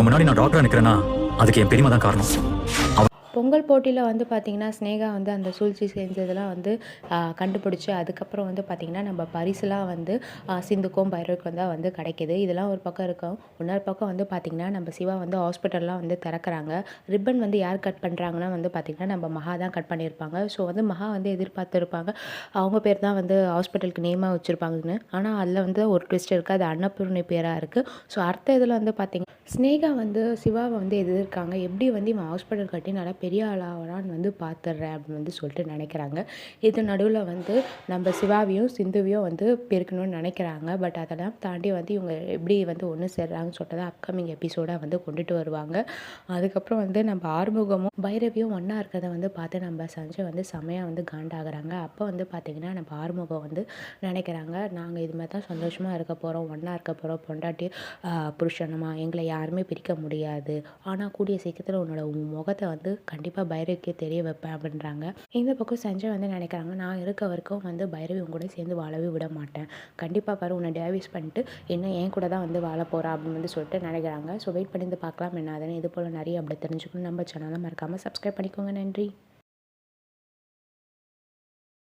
உங்க முன்னாடி நான் டாக்டரா நிக்கிறேன்னா அதுக்கு என் பெரியமா தான் காரணம் பொங்கல் போட்டியில் வந்து பார்த்திங்கன்னா ஸ்னேகா வந்து அந்த சூழ்ச்சி செஞ்சதெல்லாம் வந்து கண்டுபிடிச்சி அதுக்கப்புறம் வந்து பார்த்திங்கன்னா நம்ம பரிசுலாம் வந்து சிந்துக்கும் பைரவுக்கும் தான் வந்து கிடைக்கிது. இதெல்லாம் ஒரு பக்கம் இருக்கும். இன்னொரு பக்கம் வந்து பார்த்திங்கன்னா நம்ம சிவா வந்து ஹாஸ்பிட்டல்லாம் வந்து திறக்கறாங்க. ரிப்பன் வந்து யார் கட் பண்ணுறாங்கன்னா வந்து பார்த்திங்கன்னா நம்ம மகா தான் கட் பண்ணியிருப்பாங்க. ஸோ வந்து மகா வந்து எதிர்பார்த்துருப்பாங்க. அவங்க பேர் தான் வந்து ஹாஸ்பிட்டலுக்கு நேமாக வச்சுருப்பாங்கன்னு. ஆனால் அதில் வந்து ஒரு ட்விஸ்ட் இருக்குது அது அன்னபூர்ணி பேராக இருக்குது ஸோ அடுத்த இதில் வந்து பார்த்திங்க ஸ்னேகா வந்து சிவாவை வந்து எதிர்க்காங்க. எப்படி வந்து இவன் ஹாஸ்பிட்டல் கட்டி நல்லா பெரிய பெரிய ஆளாகிறான்னு வந்து பார்த்துட்றேன் அப்படின்னு வந்து சொல்லிட்டு நினைக்கிறாங்க. இது நடுவில் வந்து நம்ம சிவாவையும் சிந்துவையும் வந்து பெருக்கணும்னு நினைக்கிறாங்க. பட் அதெல்லாம் தாண்டி வந்து இவங்க எப்படி வந்து ஒன்று சேர்றாங்கன்னு சொல்லிட்டு அப்கமிங் எபிசோடாக வந்து கொண்டுட்டு வருவாங்க. அதுக்கப்புறம் வந்து நம்ம ஆறுமுகமும் பைரவியும் ஒன்றா இருக்கிறத வந்து பார்த்து நம்ம சஞ்சய் வந்து செமையாக வந்து காண்டாகிறாங்க. அப்போ வந்து பார்த்திங்கன்னா நம்ம ஆறுமுகம் வந்து நினைக்கிறாங்க. நாங்கள் இது மாதிரி தான் சந்தோஷமாக இருக்க போகிறோம் ஒன்றா இருக்க போகிறோம் பொண்டாட்டி ஆஹ், எங்களை யாருமே பிரிக்க முடியாது. ஆனால் கூடிய சீக்கிரத்தில் உன்னோட முகத்தை வந்து கண்டிப்பாக பைரவிக்கே தெரிய வைப்பேன் அப்படின்றாங்க. இந்த பக்கம் சஞ்சய் வந்து நினைக்கிறாங்க நான் இருக்க வரைக்கும் வந்து பைரவி உங்க கூட சேர்ந்து வாழவே விட மாட்டேன். கண்டிப்பாக பாரு உன்னை டேவிஸ் பண்ணிட்டு என்ன என் கூட தான் வந்து வாழ போகிறா அப்படின்னு வந்து சொல்லிட்டு நினைக்கிறாங்க. ஸோ வெயிட் பண்ணி பார்க்கலாம் என்ன அதுன்னு இது போல் நிறைய அப்படி தெரிஞ்சுக்கணும் நம்ம சேனலை மறக்காமல் சப்ஸ்கிரைப் பண்ணிக்கோங்க. நன்றி.